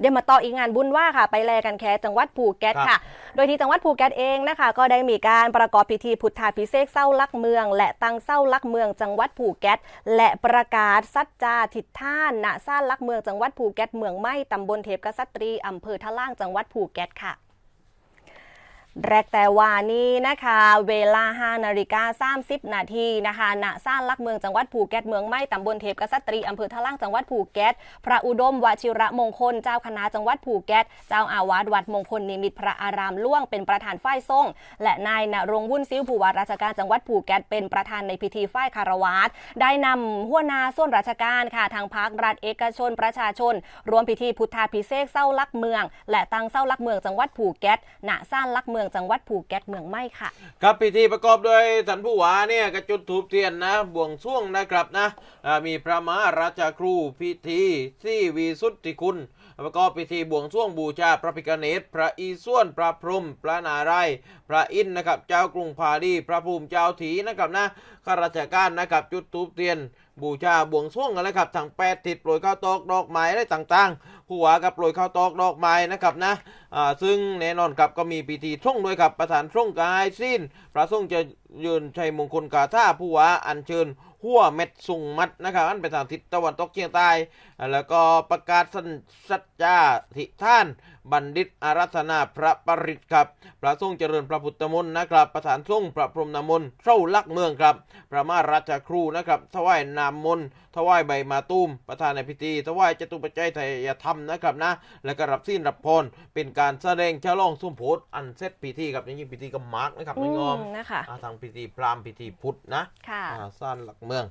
เดี๋ยวมาต่ออีกงานบุญว่าค่ะ ไปแลกันแค่จังหวัดภูเก็ตครับค่ะ โดยที่จังหวัดภูเก็ตเองนะคะ ก็ได้มีการประกอบพิธีพุทธาพิเศษกเศร้าลักเมือง และตั้งเศร้าลักเมืองจังหวัดภูเก็ตและประกาศสัจจาทิฏฐานณซ่านลักเมืองจังหวัดภูเก็ตเมืองไม่ตำบลเทพกษัตรีอำเภอทะล่างจังหวัดภูเก็ตค่ะ แรกแต่ว่านี้นะคะ เวลา5นาฬิกา30 นาทีนะคะณซ่านลักเมืองจังหวัดภูเก็ตเมืองไม่ตำบลเทพกษัตรีอำเภอทะล่างจังหวัดภูเก็ต พระอุดมวชิระมงคล เจ้าคณะจังหวัดภูเก็ต เจ้าอาวาสวัดมงคลนิมิตพระอารามล่วงเป็นประธานฝ่ายทรงและนายณรงวุ่นซิ้วผู้ว่าราชการจังหวัดภูเก็ตเป็นประธานในพิธีฝ่ายคารวาสได้นำหัวหนาส่วนราชการค่ะทางภาครัฐเอกชนประชาชนรวมพิธีพุทธาพิเศษกเศร้าลักเมือง และตั้งเศร้าลักเมืองจังหวัดภูเก็ตณซ่านลักเมืองจังหวัดภูเก็ตเมืองไม่ค่ะ ครับพิธีประกอบโดยท่านผู้วาเนี่ยกระจุดถูปเทียนนะบวงช่วงนะครับนะมีพระมหาราชครูพิธีที่วีสุทธิคุณประกอบพิธีบวงช่วงบูชาพระพิฆเนศพระอีส่วนพระพรหมพระนารายพระอินนะครับ เจ้ากรุงพาดีพระภูมิเจ้าถีนะครับนะข้าราชการนะครับจุดถูปเทียนบูชาบวงช่วงกันเลยครับทั้งแปดทิศโปรยข้าวตอกดอกไม้อะไรต่างๆผัวกับโปรยข้าวตอกดอกไม้นะครับนะอ่าซึ่งแน่นอนครับก็มีพิธีท่งด้วยครับประธานท่งกายสิ้นพระทรงจะ ยืนชัยมงคลกาท่าผู้ว่าอัญเชิญหัวเม็ดสุงมัดนะครับอันไปทางทิศตะวันตกเฉียงใต้อ่าแล้วก็ประกาศสัญสัจจาทิท่าน บัณฑิตอารัธนาพระปริตครับ พระทรงเจริญพระพุทธมนต์นะครับ ประธานทรงพระพรหมนามนต์เท่าลักเมืองครับ พระมาราชครูนะครับถวายนามมนต์ถวายใบมาตุ้มประธานในพิธีถวายจตุปัจจัยไทยธรรมนะครับนะ แล้วก็รับสิ้นรับพรเป็นการแสดงฉลองสมโพธิอันเสร็จพิธีครับอย่างนี้พิธีก็มาร์กนะครับอืไม่งอมมนะคะอ่าทางพิธีพราหมณ์พิธีพุทธนะค่ะอ่าสร้างหลักเมือง